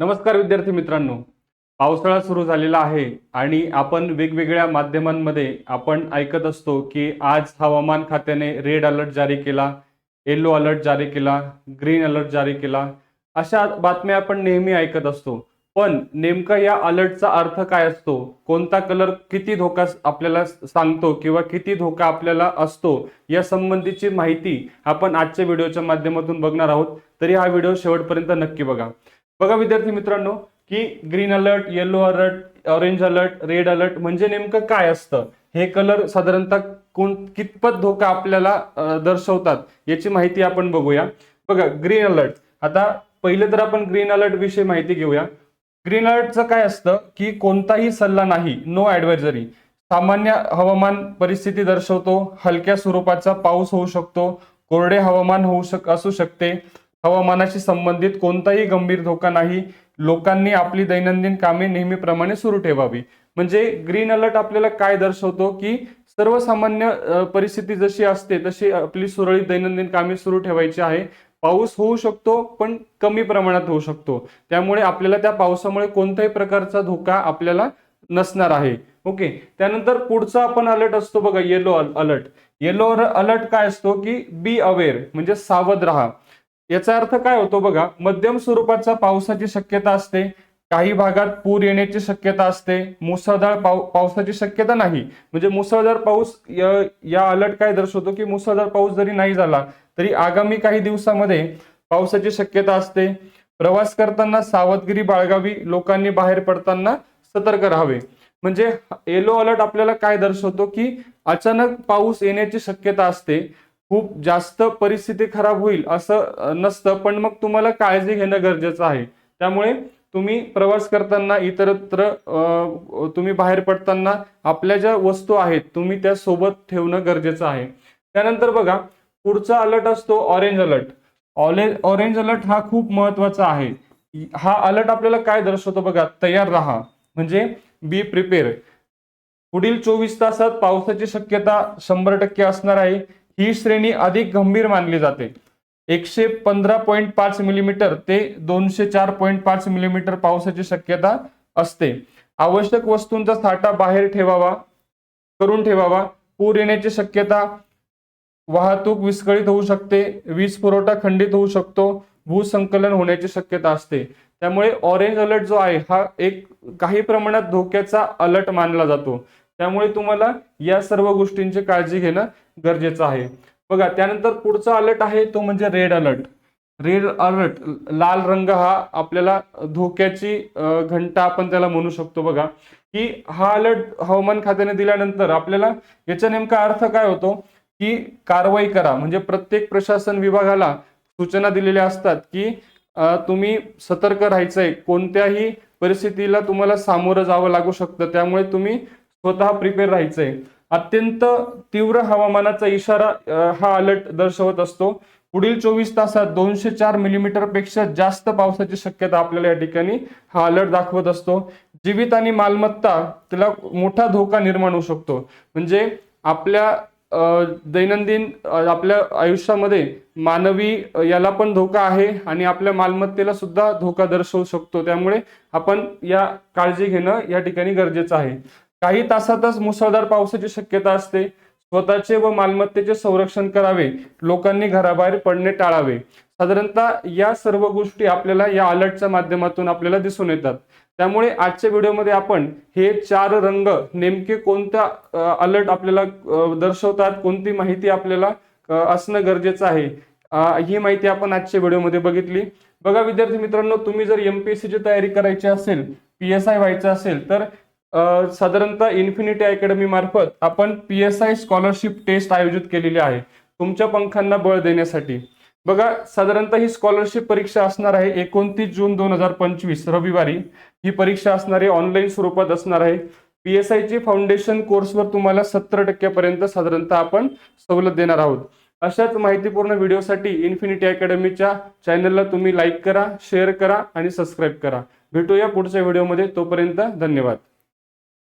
नमस्कार विद्यार्थी मित्रांनो. पावसाळा सुरू झालेला आहे आणि आपण वेगवेगळ्या माध्यमांमध्ये आपण ऐकत असतो की आज हवामान खात्याने रेड अलर्ट जारी केला येलो अलर्ट जारी केला ग्रीन अलर्ट जारी केला. अशा बातम्या आपण नेहमी ऐकत असतो. पण नेमका या अलर्टचा अर्थ काय असतो? कोणता कलर किती धोका आपल्याला सांगतो किंवा किती धोका आपल्याला असतो या संबंधीची माहिती आपण आजच्या व्हिडिओच्या माध्यमातून बघणार आहोत. तरी हा व्हिडिओ शेवटपर्यंत नक्की बघा. बघा विद्यार्थी मित्रांनो की green alert yellow alert orange alert red alert म्हणजे नेमकं काय असतं? हे कलर साधारणतः कोण कितपत धोका आपल्याला दर्शवतात याची माहिती आपण बघूया. बघा ग्रीन अलर्ट आता पहिले तर आपण ग्रीन अलर्ट विषयी माहिती घेऊया. ग्रीन अलर्टचं काय असतं? की कोणताही सल्ला नाही नो ऍडवायझरी सामान्य हवामान परिस्थिती दर्शवतो हलक्या स्वरूपाचा पाऊस होऊ शकतो कोरडे हवामान होऊ शक असू शकते. हवामानाशी संबंधित कोणताही गंभीर धोका नाही. लोकांनी आपली दैनंदिन कामे नेहमीप्रमाणे सुरू ठेवावी. म्हणजे ग्रीन अलर्ट आपल्याला काय दर्शवतो की सर्वसामान्य परिस्थिती जशी असते तशी आपली सुरळीत दैनंदिन कामे सुरू ठेवायची आहे. पाऊस होऊ शकतो पण कमी प्रमाणात होऊ शकतो. त्यामुळे आपल्याला त्या पावसामुळे कोणत्याही प्रकारचा धोका आपल्याला नसणार आहे. ओके? त्यानंतर पुढचा आपण अलर्ट असतो बघा येलो अलर्ट येलो अलर्ट काय असतो की बी अवेअर म्हणजे सावध राहा. याचा अर्थ काय होतो बघा मध्यम स्वरूपाचा पावसाची शक्यता असते काही भागात पूर येण्याची शक्यता असते मुसळधार पाव पावसाची शक्यता नाही. म्हणजे मुसळधार पाऊस या- या अलर्ट काय दर्शवतो की मुसळधार पाऊस जरी नाही झाला तरी आगामी काही दिवसामध्ये पावसाची शक्यता असते. प्रवास करताना सावधगिरी बाळगावी लोकांनी बाहेर पडताना सतर्क राहावे. म्हणजे येलो अलर्ट आपल्याला काय दर्शवतो की अचानक पाऊस येण्याची शक्यता असते. खूप जास्त परिस्थिती खराब होईल असं नसतं. पण मग तुम्हाला काळजी घेणं गरजेचं आहे. त्यामुळे तुम्ही प्रवास करताना इतरत्र तुम्ही बाहेर पडताना आपल्या ज्या वस्तू आहेत तुम्ही त्या सोबत ठेवणं गरजेचं आहे. त्यानंतर बघा पुढचा अलर्ट असतो ऑरेंज अलर्ट. ऑरेंज अलर्ट हा खूप महत्त्वाचा आहे. हा अलर्ट आपल्याला काय दर्शवतो बघा तयार राहा. म्हणजे बी प्रिपेअर पुढील चोवीस तासात पावसाची शक्यता शंभर टक्के असणार आहे. ही श्रेणी अधिक गंभीर मानली जाते. एकशे पंधरा पॉईंट पाच मिलीमीटर ते दोनशे चार पॉईंट पाच मिलीमीटर पावसाची शक्यता असते. आवश्यक वस्तूंचा साठा बाहेर ठेवावा करून ठेवावा. पूर येण्याची शक्यता वाहतूक विस्कळीत होऊ शकते वीज पुरवठा खंडित होऊ शकतो भूसंकलन होण्याची शक्यता असते. त्यामुळे ऑरेंज अलर्ट जो आहे हा एक काही प्रमाणात धोक्याचा अलर्ट मानला जातो. त्यामुळे तुम्हाला या सर्व गोष्टींची काळजी घेणं गरजेचं आहे. बघा त्यानंतर पुढचा अलर्ट आहे तो म्हणजे रेड अलर्ट रेड अलर्ट लाल रंग हा आपल्याला धोक्याची घंटा आपण त्याला म्हणू शकतो बघा. की हा अलर्ट हवामान खात्याने दिल्यानंतर आपल्याला याचा नेमका अर्थ काय होतो? की कारवाई करा. म्हणजे प्रत्येक प्रशासन विभागाला सूचना दिलेल्या असतात की तुम्ही सतर्क राहायचंय. कोणत्याही परिस्थितीला तुम्हाला सामोरं जावं लागू शकतं. त्यामुळे तुम्ही स्वतः प्रिपेअर राहायचंय. अत्यंत तीव्र हवामानाचा इशारा हा अलर्ट दर्शवत असतो. पुढील चोवीस तासात दोनशे चार मिलीमीटरपेक्षा जास्त पावसाची शक्यता आपल्याला या ठिकाणी हा अलर्ट दाखवत असतो. जीवित आणि मालमत्ता त्याला मोठा धोका निर्माण होऊ शकतो. म्हणजे आपल्या दैनंदिन आपल्या आयुष्यामध्ये मानवी याला पण धोका आहे आणि आपल्या मालमत्तेला सुद्धा धोका दर्शवू शकतो. त्यामुळे आपण या काळजी घेणं या ठिकाणी गरजेचं आहे. काही तासातच मुसळधार पावसाची शक्यता असते. स्वतःचे व मालमत्तेचे संरक्षण करावे. लोकांनी घराबाहेर पडणे टाळावे. साधारणतः या सर्व गोष्टी आपल्याला या अलर्टच्या माध्यमातून आपल्याला दिसून येतात. त्यामुळे आजच्या व्हिडिओमध्ये आपण हे चार रंग नेमके कोणत्या अलर्ट आपल्याला दर्शवतात कोणती माहिती आपल्याला असणं गरजेचं आहे ही माहिती आपण आजच्या व्हिडिओमध्ये बघितली. बघा विद्यार्थी मित्रांनो तुम्ही जर एमपीएससीची तयारी करायची असेल पी एस आय व्हायचं असेल तर साधारणतः इन्फिनिटी अकॅडमी मार्फत आपण P S I scholarship test आयोजित केलेली आहे. तुमच्या पंखांना बळ देण्यासाठी. बघा साधारणतः ही स्कॉलरशिप परीक्षा असणार आहे एकोणतीस जून दोन हजार पंचवीस रविवारी. ही परीक्षा असणार आहे ऑनलाईन स्वरूपात असणार आहे. पी एस आयचे फाउंडेशन कोर्सवर तुम्हाला सत्तर टक्क्यापर्यंत साधारणतः आपण सवलत देणार आहोत. अशाच माहितीपूर्ण व्हिडिओसाठी इन्फिनिटी अकॅडमीच्या चॅनलला तुम्ही लाईक करा शेअर करा आणि सबस्क्राईब करा. भेटूया पुढच्या व्हिडिओमध्ये. तोपर्यंत धन्यवाद.